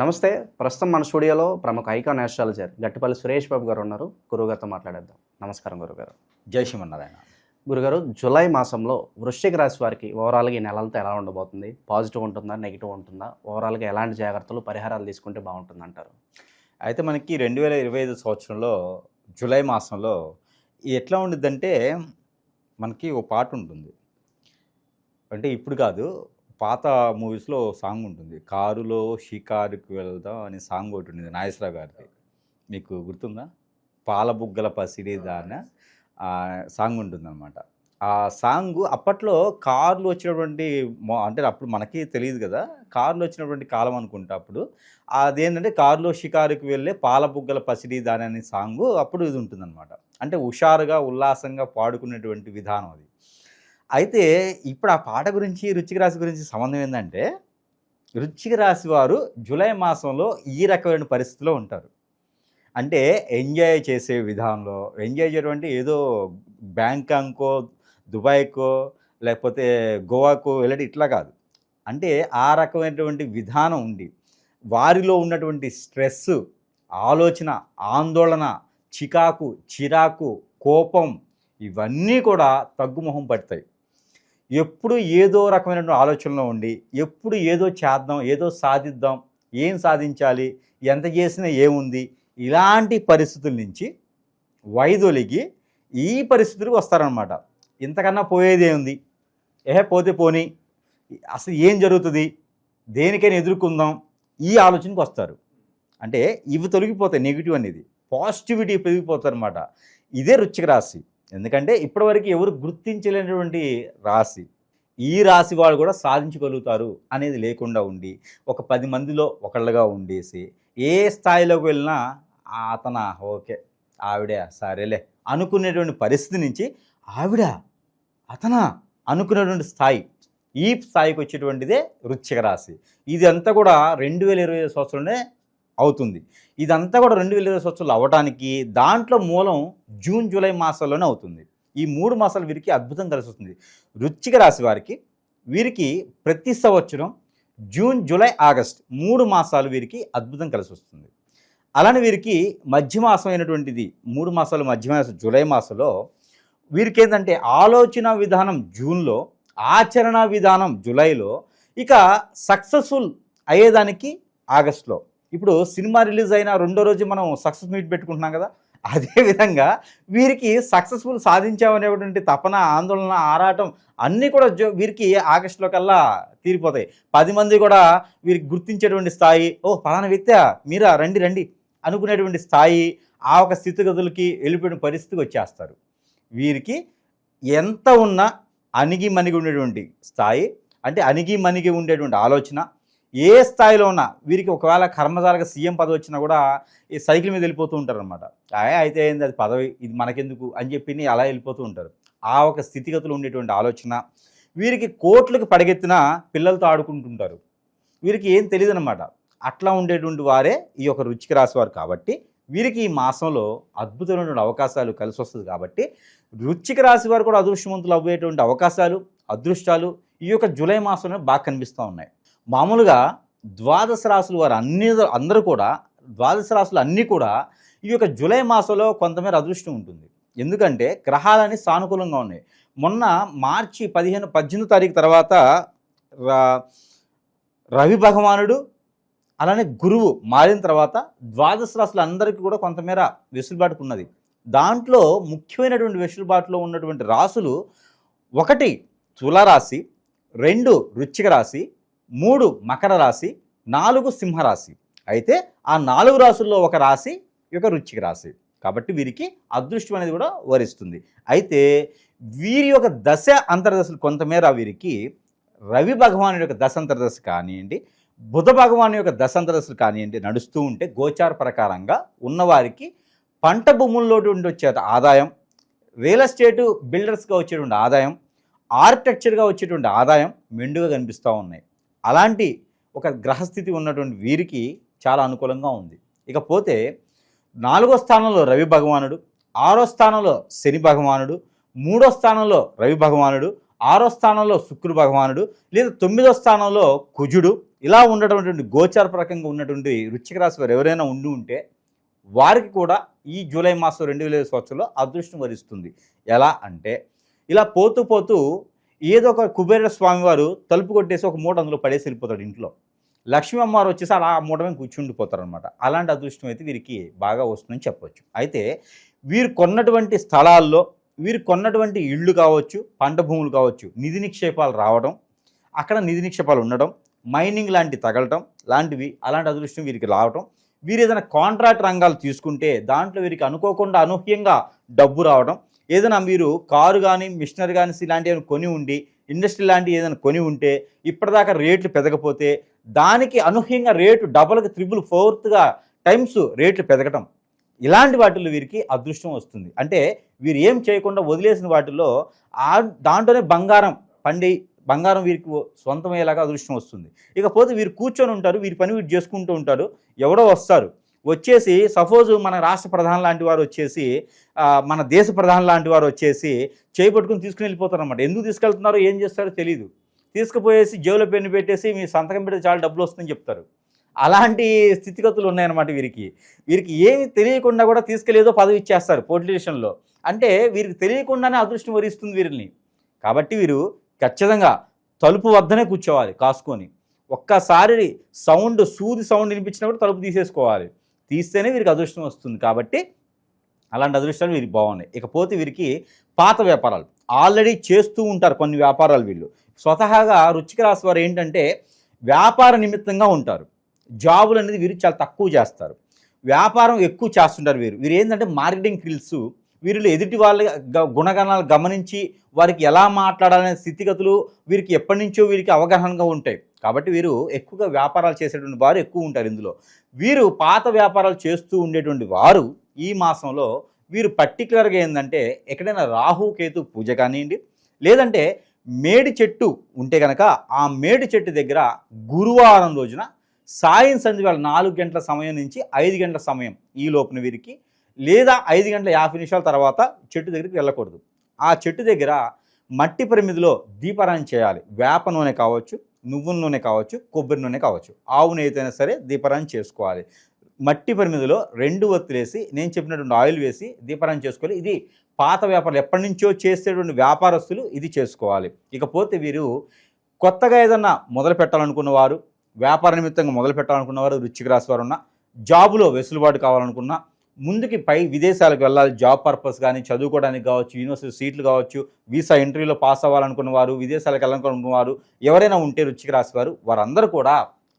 నమస్తే. ప్రస్తుతం మన స్టూడియోలో ప్రముఖ ఐకాన్ ఆస్ట్రాలజర్ గట్టిపల్లి సురేష్ బాబు గారు ఉన్నారు. గురుగారితో మాట్లాడేద్దాం. నమస్కారం గురుగారు. జై శ్రీమన్నారాయణ. గురుగారు జూలై మాసంలో వృశ్చిక రాశి వారికి ఓవరాల్గా ఈ నెలలతో ఎలా ఉండబోతుంది? పాజిటివ్ ఉంటుందా? నెగిటివ్ ఉంటుందా? ఓవరాల్గా ఎలాంటి జాగ్రత్తలు పరిహారాలు తీసుకుంటే బాగుంటుంది అంటారు అయితే మనకి రెండు వేల ఇరవై ఐదు సంవత్సరంలో జూలై మాసంలో ఎట్లా ఉండిద్దంటే మనకి ఒక పాట ఉంటుంది. అంటే ఇప్పుడు కాదు పాత మూవీస్లో సాంగ్ ఉంటుంది కారులో షికారుకి వెళ్దాం అనే సాంగ్ ఒకటి ఉండేది నాగేశ్వరరావు గారిది. మీకు గుర్తుందా? పాలబుగ్గల పసిడి దాన సాంగ్ ఉంటుందన్నమాట ఆ సాంగ్ అప్పట్లో కార్లు వచ్చినటువంటి అంటే అప్పుడు మనకి తెలియదు కదా. కార్లు వచ్చినటువంటి కాలం అనుకుంటా అప్పుడు. అదేంటంటే కారులో షికారుకి వెళ్ళే పాలబుగ్గల పసిడి దాని అనే సాంగ్ అప్పుడు ఇది ఉంటుందన్నమాట. అంటే హుషారుగా ఉల్లాసంగా పాడుకునేటువంటి విధానం అది. అయితే ఇప్పుడు ఆ పాట గురించి రుచిక రాశి గురించి సంబంధం ఏంటంటే రుచిక రాశి వారు జూలై మాసంలో ఈ రకమైన పరిస్థితిలో ఉంటారు. అంటే ఎంజాయ్ చేసే విధానంలో ఎంజాయ్ చేయడం అంటే ఏదో బ్యాంకాంకో దుబాయ్కో లేకపోతే గోవాకో వెళ్ళడం ఇట్లా కాదు. అంటే ఆ రకమైనటువంటి విధానం ఉండి వారిలో ఉన్నటువంటి స్ట్రెస్ ఆలోచన ఆందోళన చికాకు చిరాకు కోపం ఇవన్నీ కూడా తగ్గుముఖం పడతాయి. ఎప్పుడు ఏదో రకమైనటువంటి ఆలోచనలో ఉండి ఎప్పుడు ఏదో చేద్దాం ఏదో సాధిద్దాం ఏం సాధించాలి ఎంత చేసినా ఏముంది ఇలాంటి పరిస్థితుల నుంచి వైదొలిగి ఈ పరిస్థితులకు వస్తారనమాట ఇంతకన్నా పోయేదే ఉంది ఏహే పోతే పోని. అసలు ఏం జరుగుతుంది? దేనికైనా ఎదుర్కొందాం. ఈ ఆలోచనకు వస్తారు. అంటే ఇవి తొలగిపోతాయి నెగిటివ్ అనేది. పాజిటివిటీ పెరిగిపోతారు అనమాట ఇదే రుచిక రాశి. ఎందుకంటే ఇప్పటివరకు ఎవరు గుర్తించలేనటువంటి రాశి. ఈ రాశి వాళ్ళు కూడా సాధించగలుగుతారు అనేది లేకుండా ఉండి ఒక పది మందిలో ఒకళ్ళుగా ఉండేసి ఏ స్థాయిలోకి వెళ్ళినా అతన ఓకే ఆవిడే సరేలే అనుకునేటువంటి పరిస్థితి నుంచి ఆవిడ అతన అనుకునేటువంటి స్థాయి ఈ స్థాయికి వచ్చేటువంటిదే వృచ్చిక రాశి. ఇదంతా కూడా రెండు వేల ఇరవై సంవత్సరంలోనే అవుతుంది. ఇదంతా కూడా రెండు వేల ఇరవై సంవత్సరాలు అవ్వడానికి దాంట్లో మూలం జూన్ జూలై మాసాల్లోనే అవుతుంది. ఈ మూడు మాసాలు వీరికి అద్భుతం కలిసి వస్తుంది రుచిక రాశి వారికి వీరికి ప్రతి సంవత్సరం జూన్ జూలై ఆగస్ట్ మూడు మాసాలు వీరికి అద్భుతం కలిసి వస్తుంది అలానే వీరికి మధ్య మాసం అయినటువంటిది మూడు మాసాలు మధ్య మాసం జూలై మాసంలో వీరికి ఏంటంటే ఆలోచన విధానం జూన్లో ఆచరణ విధానం జూలైలో ఇక సక్సెస్ఫుల్ అయ్యేదానికి ఆగస్ట్లో. ఇప్పుడు సినిమా రిలీజ్ అయిన రెండో రోజు మనం సక్సెస్ మీట్ పెట్టుకుంటున్నాం కదా అదేవిధంగా వీరికి సక్సెస్ఫుల్ సాధించామనేటువంటి తపన ఆందోళన ఆరాటం అన్నీ కూడా జో- వీరికి ఆగస్టులో కల్లా తీరిపోతాయి. పది మంది కూడా వీరికి గుర్తించేటువంటి స్థాయి ఓ పలానా వ్యక్తి మీరా రండి రండి అనుకునేటువంటి స్థాయి ఆ ఒక స్థితిగతులకి వెళ్ళిపోయిన పరిస్థితికి వచ్చేస్తారు. వీరికి ఎంత ఉన్నా అణిగి మణిగి ఉండేటువంటి స్థాయి అంటే అణిగి మణిగి ఉండేటువంటి ఆలోచన ఏ స్థాయిలో ఉన్నా వీరికి ఒకవేళ కర్మజాలగా సీఎం పదవి వచ్చినా కూడా ఈ సైకిల్ మీద వెళ్ళిపోతూ ఉంటారు అనమాట అయితే ఏంది అది పదవి ఇది మనకెందుకు అని చెప్పి అలా వెళ్ళిపోతూ ఉంటారు. ఆ ఒక స్థితిగతులు ఉండేటువంటి ఆలోచన వీరికి కోట్లకు పడగెత్తిన పిల్లలతో ఆడుకుంటుంటారు. వీరికి ఏం తెలియదు అనమాట అట్లా ఉండేటువంటి వారే ఈ యొక్క రుచికి రాసేవారు కాబట్టి వీరికి ఈ మాసంలో అద్భుతమైనటువంటి అవకాశాలు కలిసి వస్తుంది కాబట్టి రుచికి రాశి వారు కూడా అదృష్టవంతులు అవ్వేటువంటి అవకాశాలు అదృష్టాలు ఈ యొక్క జూలై మాసంలో బాగా కనిపిస్తూ ఉన్నాయి. మామూలుగా ద్వాదశ రాసులు వారు అన్ని అందరూ కూడా ద్వాదశ రాశులు అన్నీ కూడా ఈ యొక్క జూలై మాసంలో కొంతమేర అదృష్టం ఉంటుంది. ఎందుకంటే గ్రహాలన్నీ సానుకూలంగా ఉన్నాయి. మొన్న మార్చి పదిహేను పద్దెనిమిది తారీఖు తర్వాత రా- రవి భగవానుడు అలానే గురువు మారిన తర్వాత ద్వాదశ రాశులు అందరికీ కూడా కొంతమేర వెసులుబాటుకు ఉన్నది. దాంట్లో ముఖ్యమైనటువంటి వెసులుబాటులో ఉన్నటువంటి రాసులు ఒకటి తులారాశి రెండు వృచ్చిక రాశి మూడు మకర రాశి నాలుగు సింహరాశి. అయితే ఆ నాలుగు రాశుల్లో ఒక రాశి యొక్క రుచికి రాశి. కాబట్టి వీరికి అదృష్టం అనేది కూడా వరిస్తుంది. అయితే వీరి యొక్క దశ అంతర్దశలు కొంతమేర వీరికి రవి భగవాను యొక్క దశ అంతర్దశ కానివ్వండి బుధ భగవాను యొక్క దశ అంతర్దశలు కానివ్వండి నడుస్తూ ఉంటే గోచార ప్రకారంగా ఉన్నవారికి పంట భూముల్లో ఉండి వచ్చే ఆదాయం రియల్ ఎస్టేటు బిల్డర్స్గా వచ్చేటువంటి ఆదాయం ఆర్కిటెక్చర్గా వచ్చేటువంటి ఆదాయం మెండుగా కనిపిస్తూ ఉన్నాయి. అలాంటి ఒక గ్రహస్థితి ఉన్నటువంటి వీరికి చాలా అనుకూలంగా ఉంది. ఇకపోతే నాలుగో స్థానంలో రవి భగవానుడు ఆరో స్థానంలో శని భగవానుడు మూడో స్థానంలో రవి భగవానుడు ఆరో స్థానంలో శుక్రు భగవానుడు లేదా తొమ్మిదో స్థానంలో కుజుడు ఇలా ఉండటటువంటి గోచారపరకంగా ఉన్నటువంటి వృచ్చిక రాశి వారు ఎవరైనా ఉండి ఉంటే వారికి కూడా ఈ జూలై మాసం రెండు వేల సంవత్సరంలో అదృష్టం వరిస్తుంది. ఎలా అంటే ఇలా పోతూ పోతూ ఏదో ఒక కుబేర స్వామి వారు తలుపు కొట్టేసి ఒక మూట అందులో పడేసి వెళ్ళిపోతాడు ఇంట్లో. లక్ష్మీ అమ్మవారు వచ్చేసి అలా ఆ మూట మీద కూర్చుండిపోతారు అనమాట అలాంటి అదృష్టం అయితే వీరికి బాగా వస్తుందని చెప్పొచ్చు. అయితే వీరు కొన్నటువంటి స్థలాల్లో వీరు కొన్నటువంటి ఇళ్ళు కావచ్చు పంట భూములు కావచ్చు నిధి నిక్షేపాలు రావడం అక్కడ నిధి నిక్షేపాలు ఉండడం మైనింగ్ లాంటి తగలటం లాంటివి అలాంటి అదృష్టం వీరికి రావటం వీరు ఏదైనా కాంట్రాక్ట్ రంగాలు తీసుకుంటే దాంట్లో వీరికి అనుకోకుండా అనూహ్యంగా డబ్బు రావడం ఏదైనా మీరు కారు కానీ మిషనరీ కానీ ఇలాంటివి ఏమైనా కొని ఉండి ఇండస్ట్రీ లాంటివి ఏదైనా కొని ఉంటే ఇప్పటిదాకా రేట్లు పెరగపోతే దానికి అనూహ్యంగా రేటు డబల్కి త్రిబుల్ ఫోర్త్గా టైమ్స్ రేట్లు పెరగటం ఇలాంటి వాటిల్లో వీరికి అదృష్టం వస్తుంది. అంటే వీరు ఏం చేయకుండా వదిలేసిన వాటిల్లో ఆ దాంట్లోనే బంగారం పండి బంగారం వీరికి సొంతమయ్యేలాగా అదృష్టం వస్తుంది. ఇకపోతే వీరు కూర్చొని ఉంటారు వీరి పని వీరు చేసుకుంటూ ఉంటారు ఎవడో వస్తారు. వచ్చేసి సపోజ్ మన రాష్ట్ర ప్రధాని లాంటి వారు వచ్చేసి మన దేశ ప్రధాని లాంటి వారు వచ్చేసి చేపట్టుకుని తీసుకుని వెళ్ళిపోతారు అనమాట ఎందుకు తీసుకెళ్తున్నారో ఏం చేస్తారో తెలియదు తీసుకుపోయేసి జేబులో పెన్ను పెట్టేసి మీ సంతకం పెడితే చాలా డబ్బులు వస్తుందని చెప్తారు. అలాంటి స్థితిగతులు ఉన్నాయన్నమాట వీరికి. వీరికి ఏమి తెలియకుండా కూడా తీసుకెళ్ళేదో పదవి ఇచ్చేస్తారు పొలిటీషియన్లో అంటే వీరికి తెలియకుండానే అదృష్టం వరిస్తుంది వీరిని. కాబట్టి వీరు ఖచ్చితంగా తలుపు వద్దనే కూర్చోవాలి కాసుకొని. ఒక్కసారి సౌండ్ సూది సౌండ్ వినిపించినప్పుడు తలుపు తీసేసుకోవాలి. తీస్తేనే వీరికి అదృష్టం వస్తుంది. కాబట్టి అలాంటి అదృష్టాలు వీరికి బాగున్నాయి. ఇకపోతే వీరికి పాత వ్యాపారాలు. ఆల్రెడీ చేస్తూ ఉంటారు కొన్ని వ్యాపారాలు వీళ్ళు. స్వతహాగా రుచిక రాశి వారు ఏంటంటే వ్యాపార నిమిత్తంగా ఉంటారు. జాబులు అనేది వీరు చాలా తక్కువ చేస్తారు. వ్యాపారం ఎక్కువ చేస్తుంటారు వీరు. వీరు ఏంటంటే మార్కెటింగ్ స్కిల్స్ వీరిలో ఎదుటి వాళ్ళ గ- గుణగణాలు గమనించి వారికి ఎలా మాట్లాడాలనే స్థితిగతులు వీరికి ఎప్పటి నుంచో వీరికి అవగాహనగా ఉంటాయి. కాబట్టి వీరు ఎక్కువగా వ్యాపారాలు చేసేటువంటి వారు ఎక్కువ ఉంటారు ఇందులో. వీరు పాత వ్యాపారాలు చేస్తూ ఉండేటువంటి వారు ఈ మాసంలో వీరు పర్టికులర్గా ఏంటంటే ఎక్కడైనా రాహు కేతు పూజ కానివ్వండి లేదంటే మేడి చెట్టు ఉంటే కనుక ఆ మేడి చెట్టు దగ్గర గురువారం రోజున సాయం సంధి వేళ నాలుగు గంటల సమయం నుంచి ఐదు గంటల సమయం ఈ లోపున వీరికి లేదా ఐదు గంటల యాభై నిమిషాల తర్వాత చెట్టు దగ్గరికి వెళ్ళకూడదు. ఆ చెట్టు దగ్గర మట్టి పరిమితిలో దీపారాయణ చేయాలి. వేప నూనె కావచ్చు నువ్వుల నూనె కావచ్చు కొబ్బరి నూనె కావచ్చు. ఆవు నెయ్యితోనే సరే దీపారాయణ చేసుకోవాలి. మట్టి పరిమితిలో రెండు ఒత్తులేసి నేను చెప్పినటువంటి ఆయిల్ వేసి దీపారాయణ చేసుకోవాలి. ఇది పాత వ్యాపారాలు ఎప్పటి నుంచో చేసేటువంటి వ్యాపారస్తులు ఇది చేసుకోవాలి. ఇకపోతే వీరు కొత్తగా ఏదన్నా మొదలు పెట్టాలనుకున్న వారు వ్యాపార నిమిత్తంగా మొదలు పెట్టాలనుకున్న వారు రుచికి రాసి వారు ఉన్న జాబులో వెసులుబాటు కావాలనుకున్నా ముందుకి పై విదేశాలకు వెళ్ళాలి. జాబ్ పర్పస్ కానీ చదువుకోవడానికి కావచ్చు యూనివర్సిటీ సీట్లు కావచ్చు వీసా ఇంటర్వ్యూలో పాస్ అవ్వాలనుకున్న వారు విదేశాలకు వెళ్ళాలనుకున్న వారు ఎవరైనా ఉంటే రుచికి రాసేవారు వారందరూ కూడా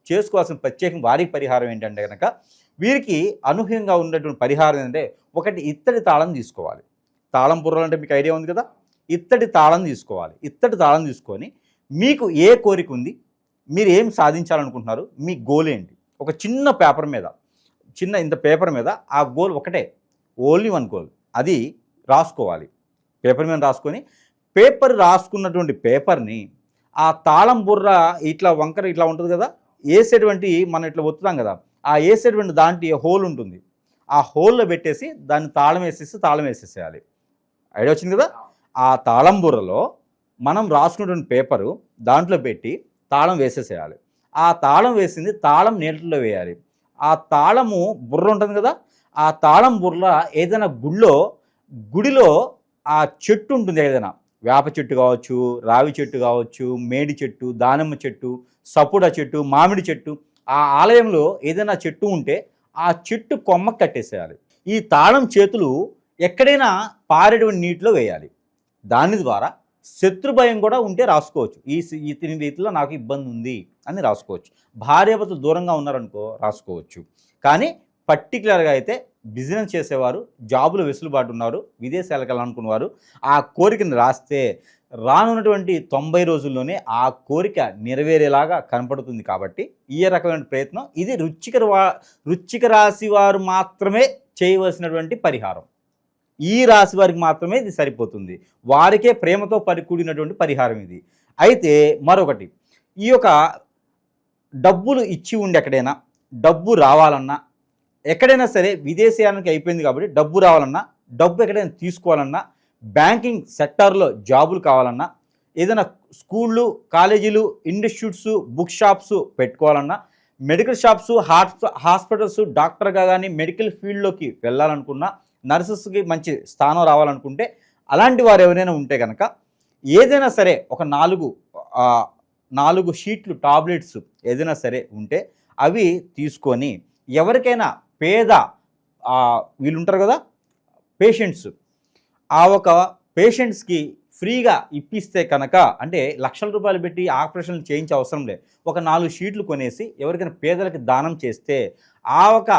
చేసుకోవాల్సిన ప్రత్యేకం వారికి పరిహారం ఏంటంటే కనుక వీరికి అనూహ్యంగా ఉన్నటువంటి పరిహారం ఏంటంటే ఒకటి ఇత్తడి తాళం తీసుకోవాలి. తాళం పుర్రలు అంటే మీకు ఐడియా ఉంది కదా? ఇత్తడి తాళం తీసుకోవాలి. ఇత్తడి తాళం తీసుకొని మీకు ఏ కోరిక ఉంది? మీరు ఏం సాధించాలనుకుంటున్నారు? మీ గోల్ ఏంటి? ఒక చిన్న పేపర్ మీద. చిన్న ఇంత పేపర్ మీద ఆ గోల్ ఒకటే. Only one goal. అది రాసుకోవాలి. పేపర్ మీద రాసుకొని పేపర్ రాసుకున్నటువంటి పేపర్ని ఆ తాళం బుర్ర ఇట్లా వంకర ఇట్లా ఉంటుంది కదా వేసేటువంటి మనం ఇట్లా ఒత్తుతాం కదా ఆ వేసేటువంటి దాంట్లో హోల్ ఉంటుంది ఆ హోల్లో పెట్టేసి దాన్ని తాళం వేసేసి తాళం వేసేసేయాలి. ఐడియా వచ్చింది కదా? ఆ తాళం బుర్రలో మనం రాసుకున్నటువంటి పేపరు దాంట్లో పెట్టి తాళం వేసేసేయాలి. ఆ తాళం వేసింది తాళం నీళ్ళలో వేయాలి. ఆ తాళము బుర్ర ఉంటుంది కదా ఆ తాళం బుర్ర ఏదైనా గుళ్ళో గుడిలో ఆ చెట్టు ఉంటుంది ఏదైనా. వేప చెట్టు కావచ్చు రావి చెట్టు కావచ్చు మేడి చెట్టు దానిమ్మ చెట్టు సపోటా చెట్టు మామిడి చెట్టు ఆ ఆలయంలో ఏదైనా చెట్టు ఉంటే ఆ చెట్టు కొమ్మ కట్టేసేయాలి. ఈ తాళం చేతులు ఎక్కడైనా పారేటువంటి నీటిలో వేయాలి. దాని ద్వారా శత్రు భయం కూడా ఉంటే రాసుకోవచ్చు. ఈ ఇతని ఈ తిని రీతిలో నాకు ఇబ్బంది ఉంది. అని రాసుకోవచ్చు. భార్యాభర్తలు దూరంగా ఉన్నారనుకో రాసుకోవచ్చు. కానీ పర్టికులర్గా అయితే బిజినెస్ చేసేవారు జాబులు వెసులుబాటు ఉన్నారు విదేశాలకు వెళ్ళాలనుకున్నవారు ఆ కోరికను రాస్తే రానున్నటువంటి తొంభై రోజుల్లోనే ఆ కోరిక నెరవేరేలాగా కనపడుతుంది కాబట్టి ఈ రకమైన ప్రయత్నం ఇది రుచిక వా- రుచిక రాశి వారు మాత్రమే చేయవలసినటువంటి పరిహారం. ఈ రాశి వారికి మాత్రమే ఇది సరిపోతుంది. వారికే ప్రేమతో పరికూడినటువంటి పరిహారం ఇది. అయితే మరొకటి ఈ యొక్క డబ్బులు ఇచ్చి ఉండి ఎక్కడైనా డబ్బు రావాలన్నా ఎక్కడైనా సరే విదేశీయానికి అయిపోయింది కాబట్టి డబ్బు రావాలన్నా డబ్బు ఎక్కడైనా తీసుకోవాలన్నా బ్యాంకింగ్ సెక్టార్లో జాబులు కావాలన్నా ఏదైనా స్కూళ్ళు కాలేజీలు ఇన్స్టిట్యూట్స్ బుక్ షాప్స్ పెట్టుకోవాలన్నా మెడికల్ షాప్స్ హాట్ హాస్పిటల్స్ డాక్టర్గా కానీ మెడికల్ ఫీల్డ్లోకి వెళ్ళాలనుకున్నా నర్సెస్కి మంచి స్థానం రావాలనుకుంటే అలాంటి వారు ఎవరైనా ఉంటే కనుక ఏదైనా సరే ఒక నాలుగు నాలుగు షీట్లు టాబ్లెట్స్ ఏదైనా సరే ఉంటే అవి తీసుకొని ఎవరికైనా పేద వీళ్ళు ఉంటారు కదా పేషెంట్స్ ఆ ఒక పేషెంట్స్కి ఫ్రీగా ఇప్పిస్తే కనుక అంటే లక్షల రూపాయలు పెట్టి ఆపరేషన్లు చేయించే అవసరం లేదు. ఒక నాలుగు షీట్లు కొనేసి ఎవరికైనా పేదలకు దానం చేస్తే ఆ ఒక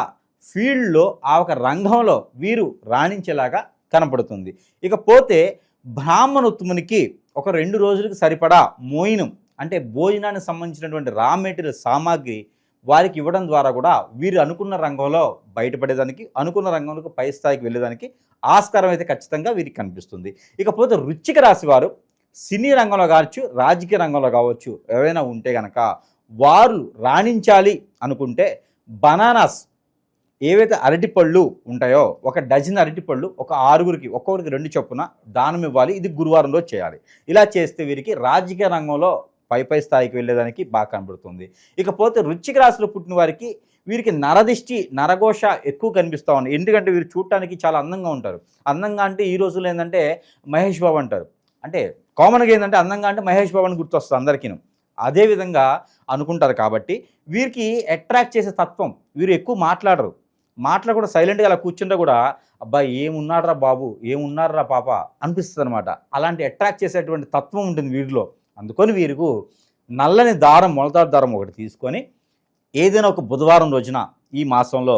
ఫీల్డ్లో ఆ ఒక రంగంలో వీరు రాణించేలాగా కనపడుతుంది. ఇకపోతే బ్రాహ్మణోత్తమునికి ఒక రెండు రోజులకు సరిపడా మోయినం అంటే భోజనానికి సంబంధించినటువంటి రా మెటీరియల్ సామాగ్రి వారికి ఇవ్వడం ద్వారా కూడా వీరు అనుకున్న రంగంలో బయటపడేదానికి అనుకున్న రంగంలో పై స్థాయికి వెళ్ళేదానికి ఆస్కారం అయితే ఖచ్చితంగా వీరికి కనిపిస్తుంది. ఇకపోతే రుచిక రాశి వారు సినీ రంగంలో కావచ్చు రాజకీయ రంగంలో కావచ్చు ఎవరైనా ఉంటే కనుక వారు రాణించాలి అనుకుంటే బనానాస్ ఏవైతే అరటిపళ్ళు ఉంటాయో ఒక డజన్ అరటిపళ్ళు ఒక ఆరుగురికి ఒక్కొక్కరికి రెండు చొప్పున దానం ఇవ్వాలి. ఇది గురువారంలో చేయాలి. ఇలా చేస్తే వీరికి రాజకీయ రంగంలో పై పై స్థాయికి వెళ్ళేదానికి బాగా కనబడుతుంది. ఇకపోతే రుచిక రాశిలో పుట్టిన వారికి వీరికి నరదిష్టి నరఘోష ఎక్కువ కనిపిస్తూ ఉంది ఎందుకంటే వీరు చూడటానికి చాలా అందంగా ఉంటారు. అందంగా అంటే ఈ రోజుల్లో ఏంటంటే మహేష్ బాబు అంటారు. అంటే కామన్గా ఏంటంటే అందంగా అంటే మహేష్ బాబు అని గుర్తొస్తుంది అందరికీను. అదే విధంగా అనుకుంటారు కాబట్టి వీరికి అట్రాక్ట్ చేసే తత్వం వీరు ఎక్కువ మాట్లాడరు. మాట్లాడకుండా సైలెంట్గా అలా కూర్చుంటే కూడా అబ్బాయి ఏమున్నాడురా బాబు ఏమున్నాడురా పాప అనిపిస్తుంది అనమాట అలాంటి అట్రాక్ట్ చేసేటువంటి తత్వం ఉంటుంది వీరిలో. అందుకొని వీరికి నల్లని దారం మొలతాడు దారం ఒకటి తీసుకొని ఏదైనా ఒక బుధవారం రోజున ఈ మాసంలో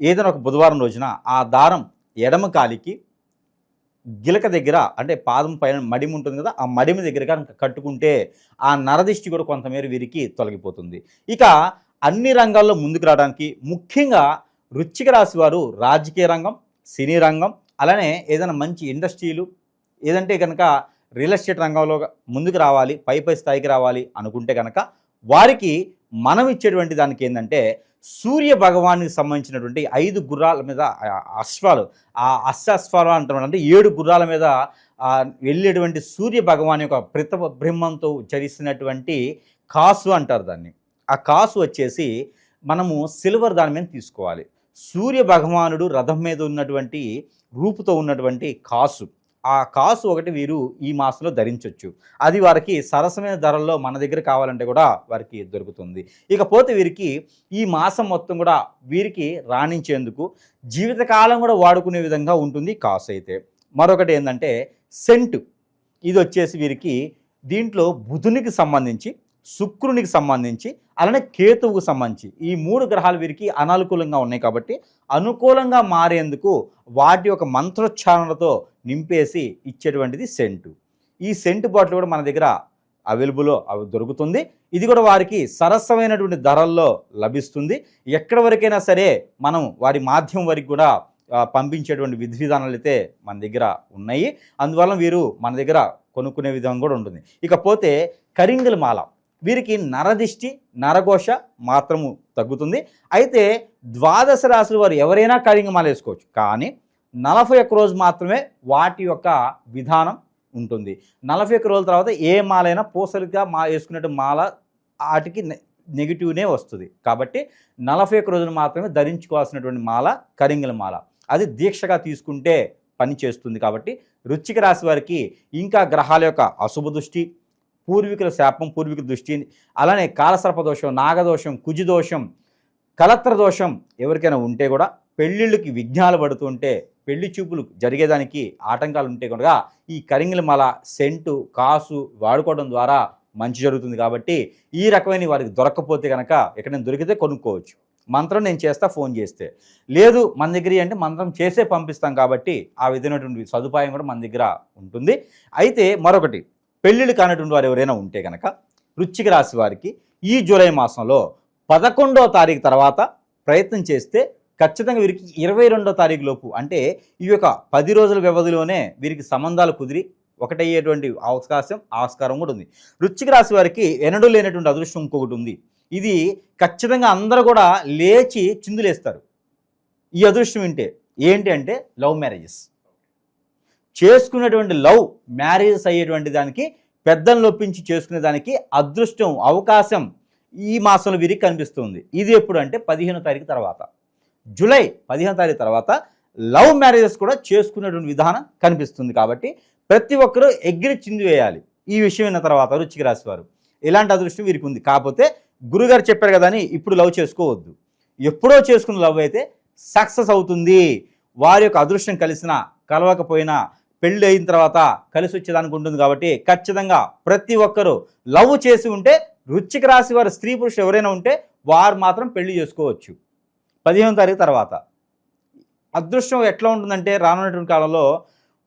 ఏదైనా ఒక బుధవారం రోజున ఆ దారం ఎడమ కాలికి గిలక దగ్గర అంటే పాదం పైన మడిమి ఉంటుంది కదా ఆ మడిమి దగ్గర కనుక కట్టుకుంటే ఆ నరదిష్టి కూడా కొంతమేర వీరికి తొలగిపోతుంది. ఇక అన్ని రంగాల్లో ముందుకు రావడానికి ముఖ్యంగా వృచ్చిక రాశి వారు రాజకీయ రంగం సినీ రంగం అలానే ఏదైనా మంచి ఇండస్ట్రీలు ఏదంటే కనుక రియల్ ఎస్టేట్ రంగంలో ముందుకు రావాలి పై పై స్థాయికి రావాలి అనుకుంటే కనుక వారికి మనం ఇచ్చేటువంటి దానికి ఏంటంటే సూర్య భగవానికి సంబంధించినటువంటి ఐదు గుర్రాల మీద అశ్వాలు ఆ అశ్వాలు అంటారు అంటే ఏడు గుర్రాల మీద వెళ్ళేటువంటి సూర్య భగవాన్ యొక్క ప్రత బ్రహ్మంతో చరిస్తున్నటువంటి కాసు అంటారు దాన్ని. ఆ కాసు వచ్చేసి మనము సిల్వర్ దాని మీద తీసుకోవాలి. సూర్య భగవానుడు రథం మీద ఉన్నటువంటి రూపుతో ఉన్నటువంటి కాసు. ఆ కాసు ఒకటి వీరు ఈ మాసంలో ధరించవచ్చు అది వారికి సరసమైన ధరల్లో మన దగ్గర కావాలంటే కూడా వారికి దొరుకుతుంది. ఇకపోతే వీరికి ఈ మాసం మొత్తం కూడా వీరికి రాణించేందుకు జీవితకాలం కూడా వాడుకునే విధంగా ఉంటుంది కాసు అయితే మరొకటి ఏంటంటే సెంట్. ఇది వచ్చేసి వీరికి దీంట్లో బుధునికి సంబంధించి శుక్రునికి సంబంధించి అలానే కేతువుకు సంబంధించి ఈ మూడు గ్రహాలు వీరికి అనానుకూలంగా ఉన్నాయి కాబట్టి అనుకూలంగా మారేందుకు వాటి యొక్క మంత్రోచ్చారణతో నింపేసి ఇచ్చేటువంటిది సెంటు. ఈ సెంటు బాటిల్ కూడా మన దగ్గర అవైలబుల్లో అవి దొరుకుతుంది. ఇది కూడా వారికి సరసమైనటువంటి ధరల్లో లభిస్తుంది. ఎక్కడి వరకైనా సరే మనం వారి మాధ్యమం వరకు కూడా పంపించేటువంటి విధి విధానాలు అయితే మన దగ్గర ఉన్నాయి. అందువల్ల వీరు మన దగ్గర కొనుక్కునే విధానం కూడా ఉంటుంది. ఇకపోతే కరింగల మాల. వీరికి నరదిష్టి నరఘోష మాత్రము తగ్గుతుంది. అయితే ద్వాదశ రాశుల వారు ఎవరైనా కరింగ మాల వేసుకోవచ్చు. కానీ నలభై ఒక్క రోజు మాత్రమే వాటి యొక్క విధానం ఉంటుంది. నలభై ఒక్క రోజుల తర్వాత ఏ మాలైనా పూసలుగా మా వేసుకున్నట్టు మాల వాటికి నె- నెగిటివ్నే వస్తుంది. కాబట్టి నలభై ఒక్క రోజులు మాత్రమే ధరించుకోవాల్సినటువంటి మాల కరింగల మాల. అది దీక్షగా తీసుకుంటే పని చేస్తుంది కాబట్టి రుచిక రాశి వారికి ఇంకా గ్రహాల యొక్క అశుభ దృష్టి పూర్వీకుల శాపం పూర్వీకుల దృష్టి అలానే కాలసర్ప దోషం నాగదోషం కుజిదోషం కలత్ర దోషం ఎవరికైనా ఉంటే కూడా పెళ్ళిళ్ళకి విఘ్నాలు పడుతుంటే పెళ్ళి చూపులు జరిగేదానికి ఆటంకాలు ఉంటే కూడా ఈ కరింగిల మల సెంటు కాసు వాడుకోవడం ద్వారా మంచి జరుగుతుంది కాబట్టి ఈ రకమైన వారికి దొరకకపోతే కనుక ఎక్కడైనా దొరికితే కొనుక్కోవచ్చు. మంత్రం నేను చేస్తా ఫోన్ చేస్తే. లేదు మన దగ్గర అంటే మంత్రం చేసే పంపిస్తాం కాబట్టి ఆ విధమైనటువంటి సదుపాయం కూడా మన దగ్గర ఉంటుంది. అయితే మరొకటి పెళ్ళిళ్ళు కానటువంటి వారు ఎవరైనా ఉంటే కనుక వృశ్చిక రాశి వారికి ఈ జూలై మాసంలో పదకొండో తారీఖు తర్వాత ప్రయత్నం చేస్తే ఖచ్చితంగా వీరికి ఇరవై రెండో తారీఖు లోపు అంటే ఈ యొక్క పది రోజుల వ్యవధిలోనే వీరికి సంబంధాలు కుదిరి ఒకటయ్యేటువంటి అవకాశం ఆస్కారం కూడా ఉంది. వృశ్చిక రాశి వారికి ఎనడు లేనటువంటి అదృష్టం ఇంకొకటి ఉంది. ఇది ఖచ్చితంగా అందరూ కూడా లేచి చిందులేస్తారు. ఈ అదృష్టం వింటే ఏంటి అంటే లవ్ మ్యారేజెస్. చేసుకున్నటువంటి లవ్ మ్యారేజెస్ అయ్యేటువంటి దానికి పెద్దలను ఒప్పించి చేసుకునే దానికి అదృష్టం అవకాశం ఈ మాసంలో వీరికి కనిపిస్తుంది. ఇది ఎప్పుడు అంటే పదిహేను తారీఖు తర్వాత. జూలై పదిహేను తారీఖు తర్వాత లవ్ మ్యారేజెస్ కూడా చేసుకునేటువంటి విధానం కనిపిస్తుంది కాబట్టి ప్రతి ఒక్కరూ ఎగ్గిరి చింది వేయాలి. ఈ విషయం విన్న తర్వాత రుచికి రాసేవారు ఇలాంటి అదృష్టం వీరికి ఉంది. కాకపోతే గురుగారు చెప్పారు కదా అని ఇప్పుడు లవ్ చేసుకోవద్దు. ఎప్పుడో చేసుకున్న లవ్ అయితే సక్సెస్ అవుతుంది. వారి యొక్క అదృష్టం కలిసినా కలవకపోయినా పెళ్ళి అయిన తర్వాత కలిసి వచ్చేదానికి ఉంటుంది కాబట్టి ఖచ్చితంగా ప్రతి ఒక్కరూ లవ్ చేసి ఉంటే రుచికి రాశి వారు స్త్రీ పురుషులు ఎవరైనా ఉంటే వారు మాత్రం పెళ్ళి చేసుకోవచ్చు. పదిహేను తారీఖు తర్వాత. అదృష్టం ఎట్లా ఉంటుందంటే రానున్నటువంటి కాలంలో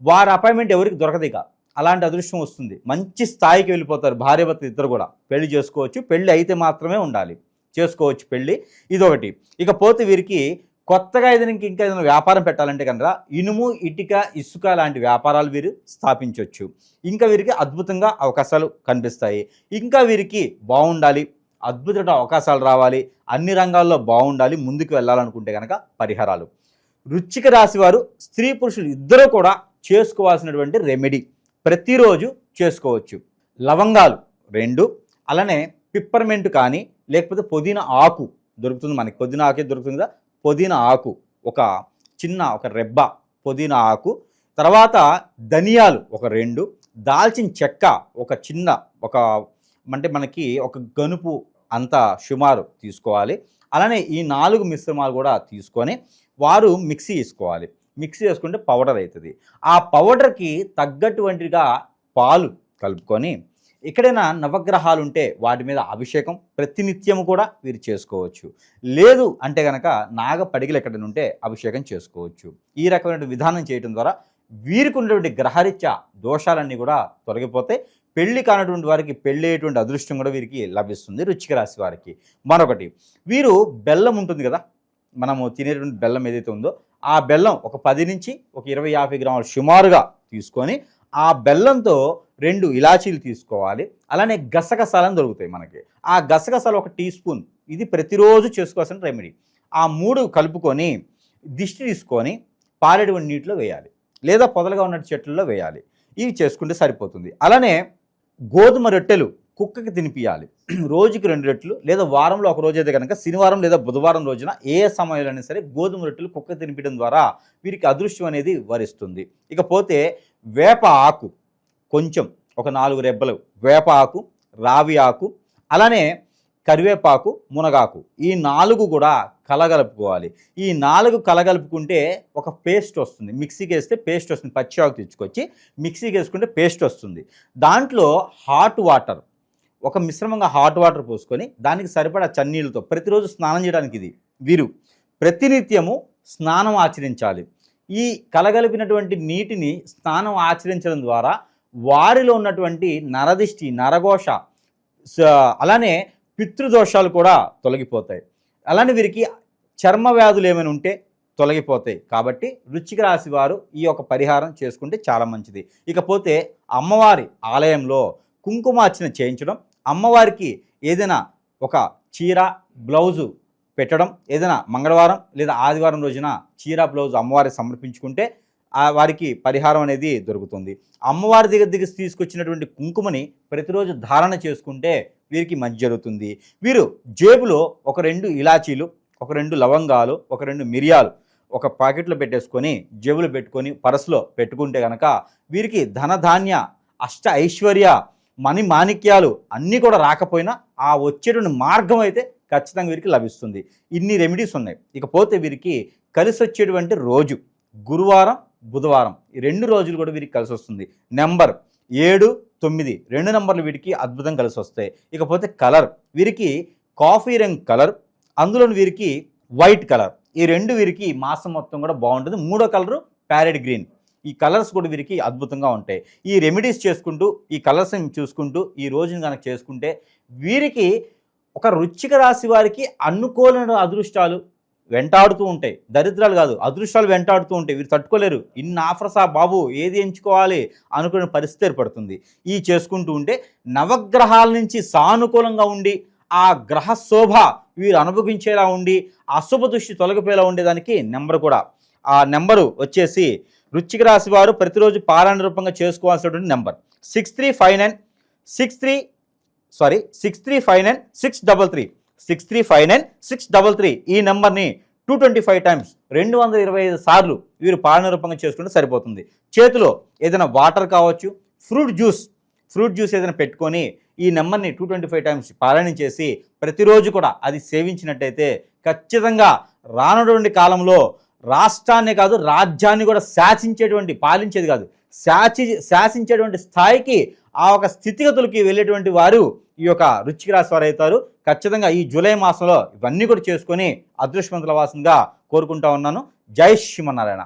వారి అపాయింట్మెంట్ ఎవరికి దొరకదు ఇక. అలాంటి అదృష్టం వస్తుంది. మంచి స్థాయికి వెళ్ళిపోతారు భార్య భర్త ఇద్దరు కూడా. పెళ్ళి చేసుకోవచ్చు. పెళ్ళి అయితే మాత్రమే ఉండాలి. చేసుకోవచ్చు పెళ్ళి ఇదొకటి. ఇకపోతే వీరికి కొత్తగా ఏదైనా ఇంకా ఏదైనా వ్యాపారం పెట్టాలంటే కనుక ఇనుము ఇటుక ఇసుక లాంటి వ్యాపారాలు వీరు స్థాపించవచ్చు ఇంకా వీరికి అద్భుతంగా అవకాశాలు కనిపిస్తాయి. ఇంకా వీరికి బాగుండాలి అద్భుతమైన అవకాశాలు రావాలి అన్ని రంగాల్లో బాగుండాలి ముందుకు వెళ్ళాలనుకుంటే కనుక పరిహారాలు. వృచ్చిక రాశి వారు స్త్రీ పురుషులు ఇద్దరూ కూడా చేసుకోవాల్సినటువంటి రెమెడీ ప్రతిరోజు చేసుకోవచ్చు. లవంగాలు రెండు అలానే పిప్పర్మెంట్ కానీ లేకపోతే పుదీనా ఆకు దొరుకుతుంది మనకి. పుదీనా ఆకే దొరుకుతుంది కదా పుదీనా ఆకు ఒక చిన్న ఒక రెబ్బ పుదీనా ఆకు తర్వాత ధనియాలు ఒక రెండు దాల్చిన చెక్క ఒక చిన్న ఒక అంటే మనకి ఒక గనుపు అంత సుమారు తీసుకోవాలి. అలానే ఈ నాలుగు మిశ్రమాలు కూడా తీసుకొని వారు మిక్సీ వేసుకోవాలి. మిక్సీ వేసుకుంటే పౌడర్ అవుతుంది. ఆ పౌడర్కి తగ్గటువంటిగా పాలు కలుపుకొని ఎక్కడైనా నవగ్రహాలు ఉంటే వాటి మీద అభిషేకం ప్రతినిత్యము కూడా వీరు చేసుకోవచ్చు. లేదు అంటే కనుక నాగ పడిగలు ఎక్కడైనా ఉంటే అభిషేకం చేసుకోవచ్చు. ఈ రకమైన విధానం చేయడం ద్వారా వీరికి ఉన్నటువంటి గ్రహరీత్యా దోషాలన్నీ కూడా తొలగిపోతే పెళ్ళి కానటువంటి వారికి పెళ్ళి అయ్యేటువంటి అదృష్టం కూడా వీరికి లభిస్తుంది రుచిక రాశి వారికి. మరొకటి వీరు బెల్లం ఉంటుంది కదా మనము తినేటువంటి బెల్లం ఏదైతే ఉందో ఆ బెల్లం ఒక పది నుంచి ఒక ఇరవై యాభై గ్రాములు సుమారుగా తీసుకొని ఆ బెల్లంతో రెండు ఇలాచీలు తీసుకోవాలి. అలానే గసగసాలను దొరుకుతాయి మనకి. ఆ గసగసాలు ఒక టీ స్పూన్. ఇది ప్రతిరోజు చేసుకోవాల్సిన రెమెడీ. ఆ మూడు కలుపుకొని దిష్టి తీసుకొని పారేటువంటి నీటిలో వేయాలి. లేదా పొదలుగా ఉన్న చెట్లలో వేయాలి. ఇవి చేసుకుంటే సరిపోతుంది. అలానే గోధుమ రొట్టెలు కుక్కకి తినిపియాలి. రోజుకి రెండు రెట్లు లేదా వారంలో ఒక రోజు అయితే కనుక శనివారం లేదా బుధవారం రోజున ఏ సమయంలో అయినా సరే గోధుమ రొట్టెలు కుక్క తినిపించడం ద్వారా వీరికి అదృష్టం అనేది వరిస్తుంది. ఇకపోతే వేప ఆకు కొంచెం ఒక నాలుగు రెబ్బలు వేప ఆకు రావి ఆకు అలానే కరివేపాకు మునగాకు ఈ నాలుగు కూడా కలగలుపుకోవాలి. ఈ నాలుగు కలగలుపుకుంటే ఒక పేస్ట్ వస్తుంది. మిక్సీకి వేస్తే పేస్ట్ వస్తుంది. పచ్చి ఆకు తెచ్చుకొచ్చి మిక్సీకి వేసుకుంటే పేస్ట్ వస్తుంది. దాంట్లో హాట్ వాటర్ ఒక మిశ్రమంగా హాట్ వాటర్ పోసుకొని దానికి సరిపడా చన్నీళ్ళతో ప్రతిరోజు స్నానం చేయడానికి ఇది వీరు. ప్రతినిత్యము స్నానం ఆచరించాలి. ఈ కలగలిపినటువంటి నీటిని స్నానం ఆచరించడం ద్వారా వారిలో ఉన్నటువంటి నరదిష్టి నరఘోష స- అలానే పితృదోషాలు కూడా తొలగిపోతాయి. అలానే వీరికి చర్మ వ్యాధులు ఏమైనా ఉంటే తొలగిపోతాయి. కాబట్టి రుచిక రాశి వారు ఈ యొక్క పరిహారం చేసుకుంటే చాలా మంచిది. ఇకపోతే అమ్మవారి ఆలయంలో కుంకుమార్చన చేయించడం అమ్మవారికి ఏదైనా ఒక చీర బ్లౌజు పెట్టడం ఏదైనా మంగళవారం లేదా ఆదివారం రోజున చీర బ్లౌజ్ అమ్మవారి సమర్పించుకుంటే ఆ వారికి పరిహారం అనేది దొరుకుతుంది. అమ్మవారి దగ్గర దగ్గర తీసుకొచ్చినటువంటి కుంకుమని ప్రతిరోజు ధారణ చేసుకుంటే వీరికి మంచి జరుగుతుంది. వీరు జేబులో ఒక రెండు ఇలాచీలు ఒక రెండు లవంగాలు ఒక రెండు మిరియాలు ఒక పాకెట్లో పెట్టేసుకొని జేబులో పెట్టుకొని పరసులో పెట్టుకుంటే కనుక వీరికి ధనధాన్య అష్ట ఐశ్వర్య మణి మాణిక్యాలు అన్నీ కూడా రాకపోయినా ఆ వచ్చేటువంటి మార్గం అయితే ఖచ్చితంగా వీరికి లభిస్తుంది. ఇన్ని రెమెడీస్ ఉన్నాయి. ఇకపోతే వీరికి కలిసి వచ్చేటువంటి రోజు గురువారం బుధవారం. ఈ రెండు రోజులు కూడా వీరికి కలిసి వస్తుంది నెంబర్ ఏడు తొమ్మిది రెండు నెంబర్లు వీరికి అద్భుతం కలిసి వస్తాయి ఇకపోతే కలర్ వీరికి కాఫీ రంగ్ కలర్ అందులో వీరికి వైట్ కలర్ ఈ రెండు వీరికి మాసం మొత్తం కూడా బాగుంటుంది. మూడో కలరు ప్యారెడ్ గ్రీన్ ఈ కలర్స్ కూడా వీరికి అద్భుతంగా ఉంటాయి. ఈ రెమెడీస్ చేసుకుంటూ ఈ కలర్స్ని చూసుకుంటూ ఈ రోజుని కనుక చేసుకుంటే వీరికి ఒక రుచిక రాశి వారికి అనుకూలమైన అదృష్టాలు వెంటాడుతూ ఉంటాయి. దరిద్రాలు కాదు అదృష్టాలు వెంటాడుతూ ఉంటాయి. వీరు తట్టుకోలేరు. ఇన్ని ఆఫర్సా బాబు ఏది ఎంచుకోవాలి అనుకునే పరిస్థితి ఏర్పడుతుంది. ఈ చేసుకుంటూ ఉంటే నవగ్రహాల నుంచి సానుకూలంగా ఉండి ఆ గ్రహ శోభ వీరు అనుభవించేలా ఉండి అశుభ దృష్టి తొలగిపోయేలా ఉండేదానికి నెంబర్ కూడా. ఆ నెంబరు వచ్చేసి వృచ్చిక రాశి వారు ప్రతిరోజు పారాయణ రూపంగా చేసుకోవాల్సినటువంటి number. Six three five nine six three sorry six three five nine six double three six three five nine six double three ఈ నెంబర్ని టూ ట్వంటీ ఫైవ్ టైమ్స్ రెండు వందల ఇరవై ఐదు సార్లు వీరు పాలన రూపంగా చేసుకుంటే సరిపోతుంది. చేతిలో ఏదైనా వాటర్ కావచ్చు ఫ్రూట్ జ్యూస్ ఫ్రూట్ జ్యూస్ ఏదైనా పెట్టుకొని ఈ నెంబర్ని టూ ట్వంటీ ఫైవ్ టైమ్స్ పాలన చేసి ప్రతిరోజు కూడా అది సేవించినట్టయితే ఖచ్చితంగా రానటువంటి కాలంలో రాష్ట్రాన్ని కాదు రాజ్యాన్ని కూడా శాసించేటువంటి పాలించేది కాదు. శాసి శాసించేటువంటి స్థాయికి ఆ ఒక స్థితిగతులకి వెళ్ళేటువంటి వారు ఈ యొక్క రుచికి రాసి వారు అవుతారు. ఖచ్చితంగా ఈ జూలై మాసంలో ఇవన్నీ కూడా చేసుకొని అదృష్టవంతుల వాసనగా కోరుకుంటా ఉన్నాను. జై శ్రీమన్నారాయణ.